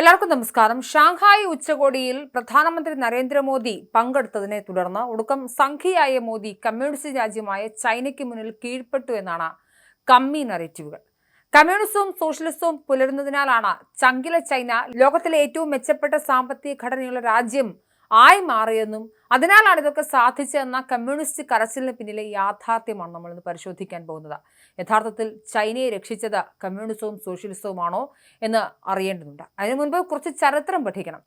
എല്ലാവർക്കും നമസ്കാരം. ഷാങ്ഹായ് ഉച്ചകോടിയിൽ പ്രധാനമന്ത്രി നരേന്ദ്രമോദി പങ്കെടുത്തതിനെ തുടർന്ന് ഒടുക്കം സംഘിയായ മോദി കമ്മ്യൂണിസ്റ്റ് രാജ്യമായ ചൈനയ്ക്ക് മുന്നിൽ കീഴ്പ്പെട്ടു എന്നാണ് കമ്മി നറേറ്റീവുകൾ. കമ്മ്യൂണിസവും സോഷ്യലിസവും പുലരുന്നതിനാലാണ് ചങ്കില ചൈന ലോകത്തിലെ ഏറ്റവും മെച്ചപ്പെട്ട സാമ്പത്തിക ഘടനയുള്ള രാജ്യം ആയി മാറിയെന്നും അതിനാലാണ് ഇതൊക്കെ സാധിച്ചതെന്ന കമ്മ്യൂണിസ്റ്റ് കരച്ചിലിന് പിന്നിലെ യാഥാർത്ഥ്യമാണ് നമ്മൾ ഇന്ന് പരിശോധിക്കാൻ പോകുന്നത്. യഥാർത്ഥത്തിൽ ചൈനയെ രക്ഷിച്ചത് കമ്മ്യൂണിസവും സോഷ്യലിസവുമാണോ എന്ന് അറിയേണ്ടതുണ്ട്. അതിനു മുൻപ് കുറച്ച് ചരിത്രം പഠിക്കണം.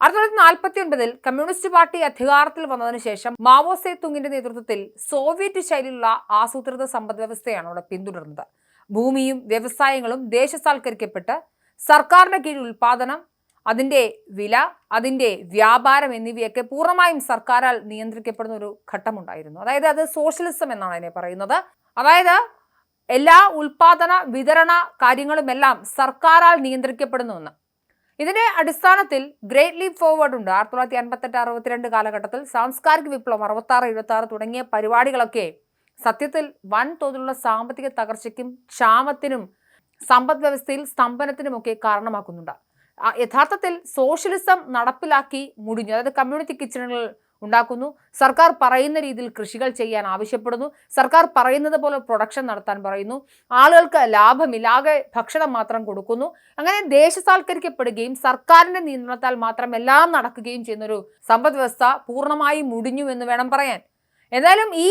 ആയിരത്തി തൊള്ളായിരത്തി നാൽപ്പത്തി ഒൻപതിൽ കമ്മ്യൂണിസ്റ്റ് പാർട്ടി അധികാരത്തിൽ വന്നതിന് ശേഷം മാവോ സേ തുങ്ങിന്റെ നേതൃത്വത്തിൽ സോവിയറ്റ് ശൈലിയിലുള്ള ആസൂത്രിത സമ്പദ് വ്യവസ്ഥയാണ് അവിടെ പിന്തുടർന്നത്. ഭൂമിയും വ്യവസായങ്ങളും ദേശസാൽക്കരിക്കപ്പെട്ട് സർക്കാരിന്റെ കീഴിൽ ഉൽപാദനം അതിന്റെ വില അതിന്റെ വ്യാപാരം എന്നിവയൊക്കെ പൂർണമായും സർക്കാരാൽ നിയന്ത്രിക്കപ്പെടുന്ന ഒരു ഘട്ടമുണ്ടായിരുന്നു. അതായത് അത് സോഷ്യലിസം എന്നാണ് അതിനെ പറയുന്നത്. അതായത് എല്ലാ ഉൽപാദന വിതരണ കാര്യങ്ങളുമെല്ലാം സർക്കാരാൽ നിയന്ത്രിക്കപ്പെടുന്നു എന്ന് ഇതിന്റെ അടിസ്ഥാനത്തിൽ ഗ്രേറ്റ് ലീപ് ഫോർവേഡ് ഉണ്ട്. ആയിരത്തി തൊള്ളായിരത്തി അൻപത്തെട്ട് അറുപത്തിരണ്ട് കാലഘട്ടത്തിൽ സാംസ്കാരിക വിപ്ലവം അറുപത്തി ആറ് എഴുപത്തി ആറ് തുടങ്ങിയ പരിപാടികളൊക്കെ സത്യത്തിൽ വൻതോതിലുള്ള സാമ്പത്തിക തകർച്ചയ്ക്കും ക്ഷാമത്തിനും സമ്പദ് വ്യവസ്ഥയിൽ സ്തംഭനത്തിനുമൊക്കെ കാരണമാക്കുന്നുണ്ട്. യഥാർത്ഥത്തിൽ സോഷ്യലിസം നടപ്പിലാക്കി മുടിഞ്ഞു. അതായത് കമ്മ്യൂണിറ്റി കിച്ചണുകൾ ഉണ്ടാക്കുന്നു. സർക്കാർ പറയുന്ന രീതിയിൽ കൃഷികൾ ചെയ്യാൻ ആവശ്യപ്പെടുന്നു. സർക്കാർ പറയുന്നത് പോലെ പ്രൊഡക്ഷൻ നടത്താൻ പറയുന്നു. ആളുകൾക്ക് ലാഭമില്ല. ആകെ ഭക്ഷണം മാത്രം കൊടുക്കുന്നു. അങ്ങനെ ദേശസാൽക്കരിക്കപ്പെടുകയും സർക്കാരിന്റെ നിയന്ത്രണത്താൽ മാത്രം എല്ലാം നടക്കുകയും ചെയ്യുന്നൊരു സമ്പദ് വ്യവസ്ഥ പൂർണമായി മുടിഞ്ഞു എന്ന് വേണം പറയാൻ. എന്തായാലും ഈ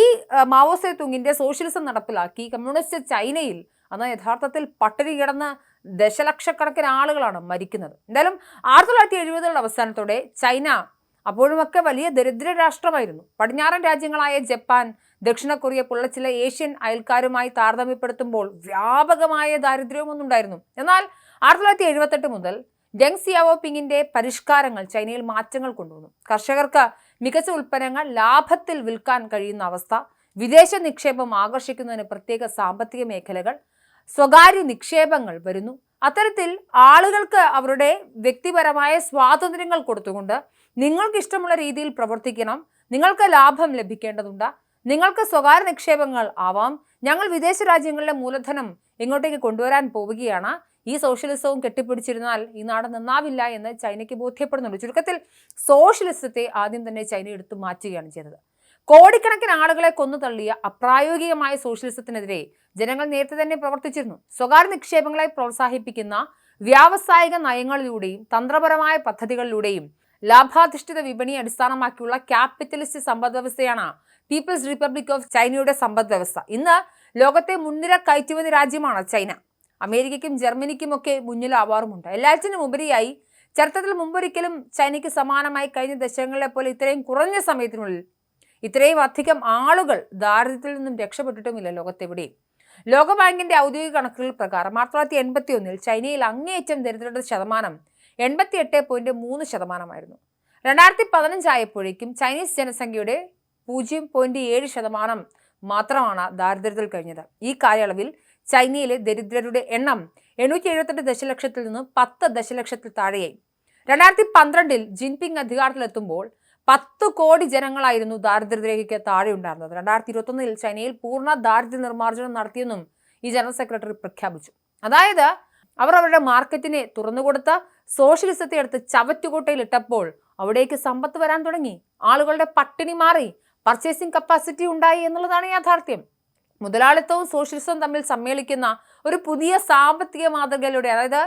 മാവോ സേതുങ്ങിന്റെ സോഷ്യലിസം നടപ്പിലാക്കി. കമ്മ്യൂണിസ്റ്റ് ചൈനയിൽ അന്ന് യഥാർത്ഥത്തിൽ പട്ടിണി കിടന്ന് ദശലക്ഷക്കണക്കിന് ആളുകളാണ് മരിക്കുന്നത്. എന്തായാലും ആയിരത്തി തൊള്ളായിരത്തി എഴുപതുകളുടെ അവസാനത്തോടെ ചൈന അപ്പോഴുമൊക്കെ വലിയ ദരിദ്ര രാഷ്ട്രമായിരുന്നു. പടിഞ്ഞാറൻ രാജ്യങ്ങളായ ജപ്പാൻ ദക്ഷിണ കൊറിയ പോലുള്ള ചില ഏഷ്യൻ അയൽക്കാരുമായി താരതമ്യപ്പെടുത്തുമ്പോൾ വ്യാപകമായ ദാരിദ്ര്യവും ഉണ്ടായിരുന്നു എന്നാൽ ആയിരത്തി തൊള്ളായിരത്തി എഴുപത്തെട്ട് മുതൽ ഡെങ് സിയാവോപിങ്ങിന്റെ പരിഷ്കാരങ്ങൾ ചൈനയിൽ മാറ്റങ്ങൾ കൊണ്ടുവന്നു. കർഷകർക്ക് മികച്ച ഉൽപ്പന്നങ്ങൾ ലാഭത്തിൽ വിൽക്കാൻ കഴിയുന്ന അവസ്ഥ വിദേശ നിക്ഷേപം ആകർഷിക്കുന്നതിന് പ്രത്യേക സാമ്പത്തിക മേഖലകൾ സ്വകാര്യ നിക്ഷേപങ്ങൾ വരുന്നു. അത്തരത്തിൽ ആളുകൾക്ക് അവരുടെ വ്യക്തിപരമായ സ്വാതന്ത്ര്യങ്ങൾ കൊടുത്തുകൊണ്ട് നിങ്ങൾക്ക് ഇഷ്ടമുള്ള രീതിയിൽ പ്രവർത്തിക്കണം. നിങ്ങൾക്ക് ലാഭം ലഭിക്കേണ്ടതുണ്ട്. നിങ്ങൾക്ക് സ്വകാര്യ നിക്ഷേപങ്ങൾ ആവാം. ഞങ്ങൾ വിദേശ രാജ്യങ്ങളിലെ മൂലധനം ഇങ്ങോട്ടേക്ക് കൊണ്ടുവരാൻ പോവുകയാണ്. ഈ സോഷ്യലിസവും കെട്ടിപ്പിടിച്ചിരുന്നാൽ ഈ നാട് നന്നാവില്ല എന്ന് ചൈനയ്ക്ക് ബോധ്യപ്പെടുന്നുണ്ട്. ചുരുക്കത്തിൽ സോഷ്യലിസത്തെ ആദ്യം തന്നെ ചൈന എടുത്തു മാറ്റുകയാണ് ചെയ്തത്. കോടിക്കണക്കിന് ആളുകളെ കൊന്നു തള്ളിയ അപ്രായോഗികമായ സോഷ്യലിസത്തിനെതിരെ ജനങ്ങൾ നേരത്തെ തന്നെ പ്രവർത്തിച്ചിരുന്നു. സ്വകാര്യ നിക്ഷേപങ്ങളെ പ്രോത്സാഹിപ്പിക്കുന്ന വ്യാവസായിക നയങ്ങളിലൂടെയും തന്ത്രപരമായ പദ്ധതികളിലൂടെയും ലാഭാധിഷ്ഠിത വിപണി അടിസ്ഥാനമാക്കിയുള്ള ക്യാപിറ്റലിസ്റ്റ് സമ്പദ് വ്യവസ്ഥയാണ് പീപ്പിൾസ് റിപ്പബ്ലിക് ഓഫ് ചൈനയുടെ സമ്പദ് വ്യവസ്ഥ. ഇന്ന് ലോകത്തെ മുൻനിര കയറ്റുമതി രാജ്യമാണ് ചൈന. അമേരിക്കയ്ക്കും ജർമ്മനിക്കുമൊക്കെ മുന്നിലാവാറുമുണ്ട് എല്ലാറ്റിനും ഉപരിയായി ചരിത്രത്തിൽ മുമ്പൊരിക്കലും ചൈനയ്ക്ക് സമാനമായി കഴിഞ്ഞ ദശകങ്ങളെ പോലെ ഇത്രയും കുറഞ്ഞ സമയത്തിനുള്ളിൽ ഇത്രയും അധികം ആളുകൾ ദാരിദ്ര്യത്തിൽ നിന്നും രക്ഷപ്പെട്ടിട്ടുമില്ല ലോകത്തെവിടെയും. ലോകബാങ്കിന്റെ ഔദ്യോഗിക കണക്കുകൾ പ്രകാരം ആയിരത്തി തൊള്ളായിരത്തി എൺപത്തി ഒന്നിൽ ചൈനയിൽ അങ്ങേയറ്റം ദരിദ്രരുടെ ശതമാനം എൺപത്തി എട്ട് പോയിന്റ് മൂന്ന് ശതമാനമായിരുന്നു. രണ്ടായിരത്തി പതിനഞ്ചായപ്പോഴേക്കും ചൈനീസ് ജനസംഖ്യയുടെ പൂജ്യം പോയിന്റ് ഏഴ് ശതമാനം മാത്രമാണ് ദാരിദ്ര്യത്തിൽ കഴിഞ്ഞത്. ഈ കാലയളവിൽ ചൈനയിലെ ദരിദ്രരുടെ എണ്ണം എണ്ണൂറ്റി എഴുപത്തെട്ട് ദശലക്ഷത്തിൽ നിന്ന് പത്ത് ദശലക്ഷത്തിൽ താഴെയായി. രണ്ടായിരത്തി പന്ത്രണ്ടിൽ ജിൻപിങ് അധികാരത്തിലെത്തുമ്പോൾ പത്ത് കോടി ജനങ്ങളായിരുന്നു ദാരിദ്ര്യരേഖയ്ക്ക് താഴെ ഉണ്ടായിരുന്നത്. രണ്ടായിരത്തി ഇരുപത്തൊന്നിൽ ചൈനയിൽ പൂർണ ദാരിദ്ര്യ നിർമ്മാർജനം നടത്തിയെന്നും ഈ ജനറൽ സെക്രട്ടറി പ്രഖ്യാപിച്ചു. അതായത് അവർ അവരുടെ മാർക്കറ്റിനെ തുറന്നുകൊടുത്ത് സോഷ്യലിസത്തെ എടുത്ത് ചവറ്റുകോട്ടയിൽ ഇട്ടപ്പോൾ അവിടേക്ക് സമ്പത്ത് വരാൻ തുടങ്ങി. ആളുകളുടെ പട്ടിണി മാറി. പർച്ചേസിംഗ് കപ്പാസിറ്റി ഉണ്ടായി എന്നുള്ളതാണ് യാഥാർത്ഥ്യം. മുതലാളിത്തവും സോഷ്യലിസവും തമ്മിൽ സമ്മേളിക്കുന്ന ഒരു പുതിയ സാമ്പത്തിക മാതൃകയിലൂടെ അതായത്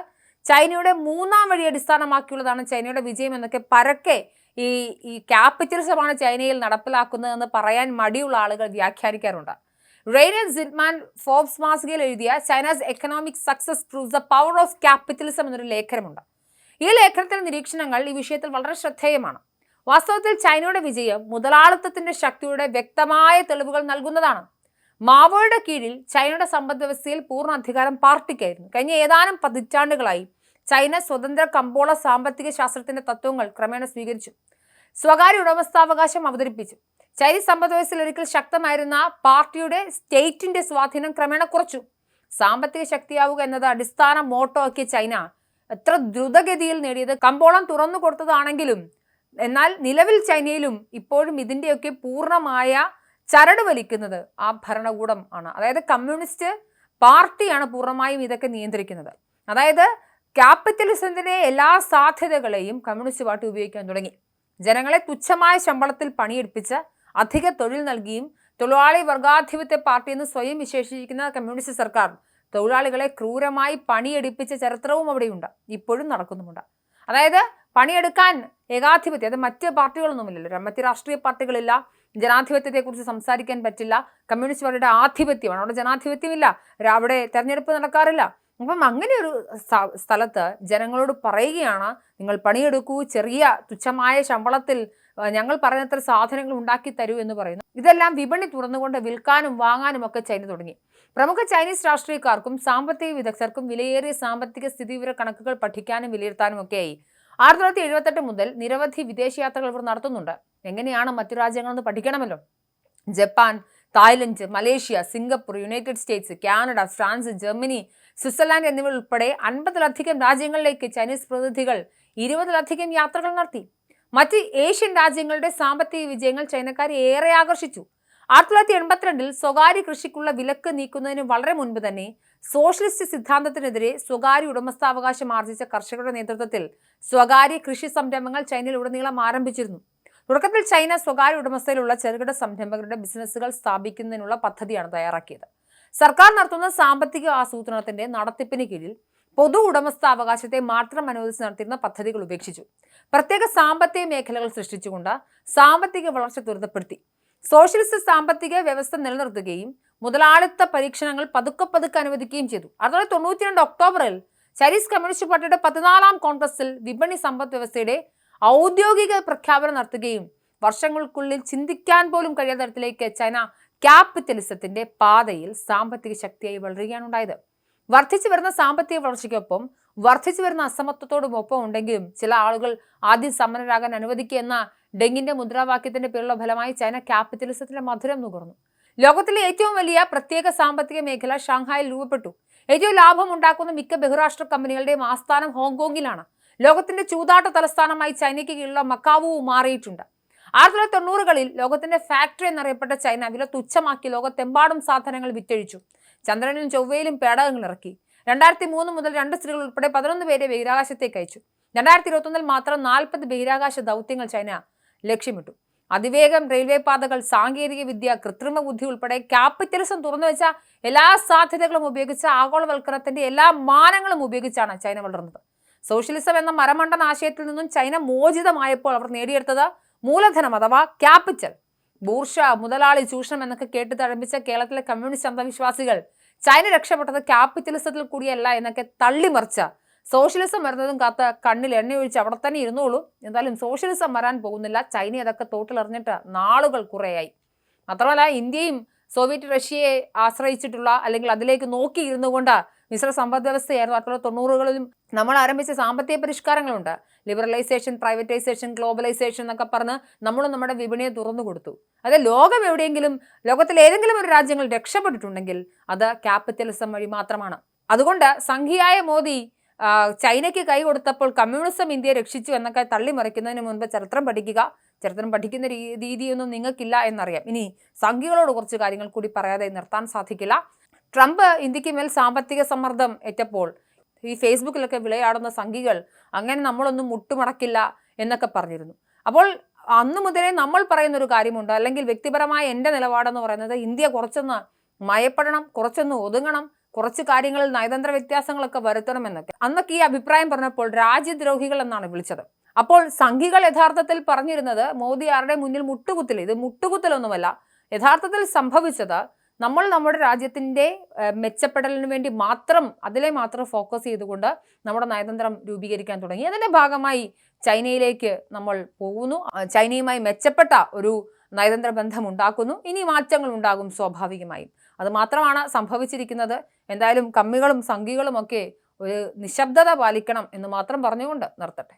ചൈനയുടെ മൂന്നാം വഴി അടിസ്ഥാനമാക്കിയുള്ളതാണ് ചൈനയുടെ വിജയം എന്നൊക്കെ പരക്കെ ഈ ഈ ക്യാപിറ്റലിസമാണ് ചൈനയിൽ നടപ്പിലാക്കുന്നതെന്ന് പറയാൻ മടിയുള്ള ആളുകൾ വ്യാഖ്യാനിക്കാറുണ്ട്. റെയ്നൽ സിൻമാൻ ഫോബ്സ് മാസികയിൽ എഴുതിയ China's economic success proves the power of capitalism എന്നൊരു ലേഖനമുണ്ട്. ഈ ലേഖനത്തിലെ നിരീക്ഷണങ്ങൾ ഈ വിഷയത്തിൽ വളരെ ശ്രദ്ധേയമാണ്. വാസ്തവത്തിൽ ചൈനയുടെ വിജയം മുതലാളിത്തത്തിന്റെ ശക്തിയുടെ വ്യക്തമായ തെളിവുകൾ നൽകുന്നതാണ്. മാവോയുടെ കീഴിൽ ചൈനയുടെ സമ്പദ് വ്യവസ്ഥയിൽ പൂർണ അധികാരം പാർട്ടിക്കായിരുന്നു. കഴിഞ്ഞ ഏതാനും പതിറ്റാണ്ടുകളായി ചൈന സ്വതന്ത്ര കമ്പോള സാമ്പത്തിക ശാസ്ത്രത്തിന്റെ തത്വങ്ങൾ ക്രമേണ സ്വീകരിച്ചു. സ്വകാര്യ ഉടമസ്ഥാവകാശം അവതരിപ്പിച്ചു. ചൈനീസ് സമ്പദ് വ്യവസ്ഥയിൽ ഒരിക്കൽ ശക്തമായിരുന്ന പാർട്ടിയുടെ സ്റ്റേറ്റിന്റെ സ്വാധീനം ക്രമേണ കുറച്ചു. സാമ്പത്തിക ശക്തിയാവുക എന്നത് അടിസ്ഥാന മോട്ടോ ആക്കിയ ചൈന എത്ര ദ്രുതഗതിയിൽ നേടിയത്. കമ്പോളം തുറന്നു കൊടുത്തതാണെങ്കിലും എന്നാൽ നിലവിൽ ചൈനയിലും ഇപ്പോഴും ഇതിന്റെയൊക്കെ പൂർണമായ ചരട് വലിക്കുന്നത് ആ ഭരണകൂടം ആണ്. അതായത് കമ്മ്യൂണിസ്റ്റ് പാർട്ടിയാണ് പൂർണമായും ഇതൊക്കെ നിയന്ത്രിക്കുന്നത്. അതായത് ക്യാപിറ്റലിസത്തിന്റെ എല്ലാ സാധ്യതകളെയും കമ്മ്യൂണിസ്റ്റ് പാർട്ടി ഉപയോഗിക്കാൻ തുടങ്ങി. ജനങ്ങളെ തുച്ഛമായ ശമ്പളത്തിൽ പണിയെടുപ്പിച്ച് അധിക തൊഴിൽ നൽകിയും തൊഴിലാളി വർഗാധിപത്യ പാർട്ടി എന്ന് സ്വയം വിശേഷിപ്പിക്കുന്ന കമ്മ്യൂണിസ്റ്റ് സർക്കാർ തൊഴിലാളികളെ ക്രൂരമായി പണിയെടുപ്പിച്ച ചരിത്രവും അവിടെയുണ്ട്. ഇപ്പോഴും നടക്കുന്നുമുണ്ട്. അതായത് പണിയെടുക്കാൻ ഏകാധിപത്യം അത് മറ്റ് പാർട്ടികളൊന്നുമില്ലല്ലോ. മറ്റ് രാഷ്ട്രീയ പാർട്ടികളില്ല. ജനാധിപത്യത്തെക്കുറിച്ച് സംസാരിക്കാൻ പറ്റില്ല. കമ്മ്യൂണിസ്റ്റ് പാർട്ടിയുടെ ആധിപത്യമാണ്. അവിടെ ജനാധിപത്യമില്ല. അവിടെ തെരഞ്ഞെടുപ്പ് നടക്കാറില്ല. അപ്പം അങ്ങനെ ഒരു സ്ഥലത്ത് ജനങ്ങളോട് പറയുകയാണ് നിങ്ങൾ പണിയെടുക്കൂ ചെറിയ തുച്ഛമായ ശമ്പളത്തിൽ ഞങ്ങൾ പറയുന്നത്ര സാധനങ്ങൾ ഉണ്ടാക്കി തരൂ എന്ന് പറയുന്നു. ഇതെല്ലാം വിപണി തുറന്നുകൊണ്ട് വിൽക്കാനും വാങ്ങാനും ഒക്കെ ചൈന തുടങ്ങി. പ്രമുഖ ചൈനീസ് രാഷ്ട്രീയക്കാർക്കും സാമ്പത്തിക വിദഗ്ധർക്കും വിലയേറിയ സാമ്പത്തിക സ്ഥിതിവിവര കണക്കുകൾ പഠിക്കാനും വിലയിരുത്താനും ഒക്കെയായി ആയിരത്തി തൊള്ളായിരത്തി എഴുപത്തെട്ട് മുതൽ നിരവധി വിദേശയാത്രകൾ ഇവർ നടത്തുന്നുണ്ട്. എങ്ങനെയാണ് മറ്റു രാജ്യങ്ങളെന്ന് പഠിക്കണമല്ലോ? Japan Thailand Malaysia Singapore United States Canada France Germany Switzerland എന്നിവ ഉൾപ്പെടെ അൻപതിലധികം രാജ്യങ്ങളിലേക്ക് ചൈനീസ് പ്രതിനിധികൾ ഇരുപതിലധികം യാത്രകൾ നടത്തി. മറ്റ് ഏഷ്യൻ രാജ്യങ്ങളുടെ സാമ്പത്തിക വിജയങ്ങൾ ചൈനക്കാരെ ഏറെ ആകർഷിച്ചു. ആയിരത്തി തൊള്ളായിരത്തി എൺപത്തിരണ്ടിൽ സ്വകാര്യ കൃഷിക്കുള്ള വിലക്ക് നീക്കുന്നതിന് വളരെ മുൻപ് തന്നെ സോഷ്യലിസ്റ്റ് സിദ്ധാന്തത്തിനെതിരെ സ്വകാര്യ ഉടമസ്ഥാവകാശം ആർജിച്ച കർഷകരുടെ നേതൃത്വത്തിൽ സ്വകാര്യ കൃഷി സംരംഭങ്ങൾ ചൈനയിൽ ഉടനീളം ആരംഭിച്ചിരുന്നു. തുടക്കത്തിൽ ചൈന സ്വകാര്യ ഉടമസ്ഥയിലുള്ള ചെറുകിട സംരംഭകരുടെ ബിസിനസ്സുകൾ സ്ഥാപിക്കുന്നതിനുള്ള പദ്ധതിയാണ് തയ്യാറാക്കിയത്. സർക്കാർ നടത്തുന്ന സാമ്പത്തിക ആസൂത്രണത്തിന്റെ നടത്തിപ്പിന് കീഴിൽ പൊതു ഉടമസ്ഥാവകാശത്തെ മാത്രം അനുവദിച്ച് നടത്തിയിരുന്ന പദ്ധതികൾ ഉപേക്ഷിച്ചു. പ്രത്യേക സാമ്പത്തിക മേഖലകൾ സൃഷ്ടിച്ചുകൊണ്ട് സാമ്പത്തിക വളർച്ച ത്വരിതപ്പെടുത്തി. സോഷ്യലിസ്റ്റ് സാമ്പത്തിക വ്യവസ്ഥ നിലനിർത്തുകയും മുതലാളിത്ത പരീക്ഷണങ്ങൾ പതുക്കെ പതുക്കെ അനുവദിക്കുകയും ചെയ്തു. അതുപോലെ തൊണ്ണൂറ്റിരണ്ട് ഒക്ടോബറിൽ ചൈനീസ് കമ്മ്യൂണിസ്റ്റ് പാർട്ടിയുടെ പതിനാലാം കോൺഗ്രസിൽ വിപണി സമ്പദ് വ്യവസ്ഥയുടെ ഔദ്യോഗിക പ്രഖ്യാപനം നടത്തുകയും വർഷങ്ങൾക്കുള്ളിൽ ചിന്തിക്കാൻ പോലും കഴിയാത്ത തരത്തിലേക്ക് ചൈന ക്യാപിറ്റലിസത്തിന്റെ പാതയിൽ സാമ്പത്തിക ശക്തിയായി വളരുകയാണ് ഉണ്ടായത്. വർദ്ധിച്ചു വരുന്ന സാമ്പത്തിക വളർച്ചയ്ക്കൊപ്പം വർദ്ധിച്ചു വരുന്ന അസമത്വത്തോടും ഒപ്പം ഉണ്ടെങ്കിലും ചില ആളുകൾ ആദ്യം സമരരാകാൻ അനുവദിക്കുക എന്ന ഡെങ്കിന്റെ മുദ്രാവാക്യത്തിന്റെ പേരുള്ള ഫലമായി ചൈന ക്യാപിറ്റലിസത്തിന്റെ മധുരം നുകർന്നു. ലോകത്തിലെ ഏറ്റവും വലിയ പ്രത്യേക സാമ്പത്തിക മേഖല ഷാങ്ഹായിൽ രൂപപ്പെട്ടു. ഏറ്റവും ലാഭം ഉണ്ടാക്കുന്ന മിക്ക ബഹുരാഷ്ട്ര കമ്പനികളുടെയും ആസ്ഥാനം ഹോങ്കോങ്ങിലാണ്. ലോകത്തിന്റെ ചൂതാട്ട തലസ്ഥാനമായി ചൈനയ്ക്ക് കീഴിലുള്ള മക്കാവു മാറിയിട്ടുണ്ട്. ആയിരത്തി തൊള്ളായിരത്തി തൊണ്ണൂറുകളിൽ ലോകത്തിന്റെ ഫാക്ടറി എന്നറിയപ്പെട്ട ചൈന വില തുച്ഛമാക്കി ലോകത്തെമ്പാടും സാധനങ്ങൾ വിറ്റഴിച്ചു. ചന്ദ്രനിലും ചൊവ്വയിലും പേടകങ്ങൾ ഇറക്കി. രണ്ടായിരത്തി മൂന്ന് മുതൽ രണ്ട് സ്ത്രീകൾ ഉൾപ്പെടെ പതിനൊന്ന് പേരെ ബഹിരാകാശത്തേക്ക് അയച്ചു. രണ്ടായിരത്തി ഇരുപത്തൊന്നിൽ മാത്രം നാൽപ്പത് ബഹിരാകാശ ദൗത്യങ്ങൾ ചൈന ലക്ഷ്യമിട്ടു. അതിവേഗം റെയിൽവേ പാതകൾ സാങ്കേതിക വിദ്യ കൃത്രിമ ബുദ്ധി ഉൾപ്പെടെ ക്യാപിറ്റലിസം തുറന്നു വെച്ച എല്ലാ സാധ്യതകളും ഉപയോഗിച്ച് ആഗോളവൽക്കരണത്തിന്റെ എല്ലാ മാനങ്ങളും ഉപയോഗിച്ചാണ് ചൈന വളർന്നത്. സോഷ്യലിസം എന്ന മരമണ്ടൻ ആശയത്തിൽ നിന്നും ചൈന മോചിതമായപ്പോൾ അവർ നേടിയെടുത്തത് മൂലധനം അഥവാ ക്യാപിറ്റൽ. ബൂർഷ മുതലാളി ചൂഷണം എന്നൊക്കെ കേട്ട് തഴമ്പിച്ച കേരളത്തിലെ കമ്മ്യൂണിസ്റ്റ് അന്ധവിശ്വാസികൾ ചൈന രക്ഷപ്പെട്ടത് ക്യാപിറ്റലിസത്തിൽ കൂടിയല്ല എന്നൊക്കെ തള്ളിമറിച്ച സോഷ്യലിസം വരുന്നതും കാത്ത കണ്ണിൽ എണ്ണയൊഴിച്ച് അവിടെ തന്നെ ഇരുന്നോളൂ. എന്തായാലും സോഷ്യലിസം വരാൻ പോകുന്നില്ല. ചൈന അതൊക്കെ തോട്ടിലെറിഞ്ഞിട്ട് നാളുകൾ കുറേയായി. മാത്രമല്ല ഇന്ത്യയും സോവിയറ്റ് റഷ്യയെ ആശ്രയിച്ചിട്ടുള്ള അല്ലെങ്കിൽ അതിലേക്ക് നോക്കിയിരുന്നു കൊണ്ട് മിശ്ര സമ്പദ് വ്യവസ്ഥയായിരുന്നു ആയിരത്തി തൊള്ളായിരത്തി തൊണ്ണൂറുകളിലും നമ്മൾ ആരംഭിച്ച സാമ്പത്തിക പരിഷ്കാരങ്ങളുണ്ട്. ലിബറലൈസേഷൻ പ്രൈവറ്റൈസേഷൻ ഗ്ലോബലൈസേഷൻ എന്നൊക്കെ പറഞ്ഞ് നമ്മൾ നമ്മുടെ വിപണിയെ തുറന്നു കൊടുത്തു. അത് ലോകം എവിടെയെങ്കിലും ലോകത്തിലെ ഏതെങ്കിലും ഒരു രാജ്യങ്ങൾ രക്ഷപ്പെട്ടിട്ടുണ്ടെങ്കിൽ അത് ക്യാപിറ്റലിസം വഴി മാത്രമാണ്. അതുകൊണ്ട് സംഘിയായ മോദി ചൈനയ്ക്ക് കൈ കൊടുത്തപ്പോൾ കമ്മ്യൂണിസം ഇന്ത്യയെ രക്ഷിച്ചു എന്നൊക്കെ തള്ളിമറിക്കുന്നതിന് മുൻപ് ചരിത്രം പഠിക്കുക ചരിത്രം പഠിക്കുന്ന രീതിയൊന്നും നിങ്ങൾക്കില്ല എന്നറിയാം. ഇനി സംഘികളോട് കുറച്ച് കാര്യങ്ങൾ കൂടി പറയാതെ നിർത്താൻ സാധിക്കില്ല. ട്രംപ് ഇന്ത്യയ്ക്ക് മേൽ സാമ്പത്തിക സമ്മർദ്ദം ഏറ്റപ്പോൾ ഈ ഫേസ്ബുക്കിലൊക്കെ വിളയാടുന്ന സംഘികൾ അങ്ങനെ നമ്മളൊന്നും മുട്ടുമടക്കില്ല എന്നൊക്കെ പറഞ്ഞിരുന്നു. അപ്പോൾ അന്നു മുതലേ നമ്മൾ പറയുന്ന ഒരു കാര്യമുണ്ട്. അല്ലെങ്കിൽ വ്യക്തിപരമായ എന്റെ നിലപാടെന്ന് പറയുന്നത് ഇന്ത്യ കുറച്ചൊന്ന് മയപ്പെടണം കുറച്ചൊന്ന് ഒതുങ്ങണം കുറച്ച് കാര്യങ്ങളിൽ നയതന്ത്ര വ്യത്യാസങ്ങളൊക്കെ വരുത്തണമെന്നൊക്കെ അന്നൊക്കെ ഈ അഭിപ്രായം പറഞ്ഞപ്പോൾ രാജ്യദ്രോഹികൾ എന്നാണ് വിളിച്ചത്. അപ്പോൾ സംഘികൾ യഥാർത്ഥത്തിൽ പറഞ്ഞിരുന്നത് മോദി ആരുടെ മുന്നിൽ മുട്ടുകുത്തില്ല. ഇത് മുട്ടുകുത്തലൊന്നുമല്ല. യഥാർത്ഥത്തിൽ സംഭവിച്ചത് നമ്മൾ നമ്മുടെ രാജ്യത്തിന്റെ മെച്ചപ്പെടലിന് വേണ്ടി മാത്രം അതിലെ മാത്രം ഫോക്കസ് ചെയ്തുകൊണ്ട് നമ്മുടെ നയതന്ത്രം രൂപീകരിക്കാൻ തുടങ്ങി. അതിന്റെ ഭാഗമായി ചൈനയിലേക്ക് നമ്മൾ പോകുന്നു. ചൈനയുമായി മെച്ചപ്പെട്ട ഒരു നയതന്ത്ര ബന്ധം ഉണ്ടാക്കുന്നു. ഇനി മാറ്റങ്ങൾ ഉണ്ടാകും സ്വാഭാവികമായും. അത് മാത്രമാണ് സംഭവിച്ചിരിക്കുന്നത്. എന്തായാലും കമ്മികളും സംഖികളുമൊക്കെ ഒരു നിശബ്ദത പാലിക്കണം എന്ന് മാത്രം പറഞ്ഞുകൊണ്ട് നിർത്തട്ടെ.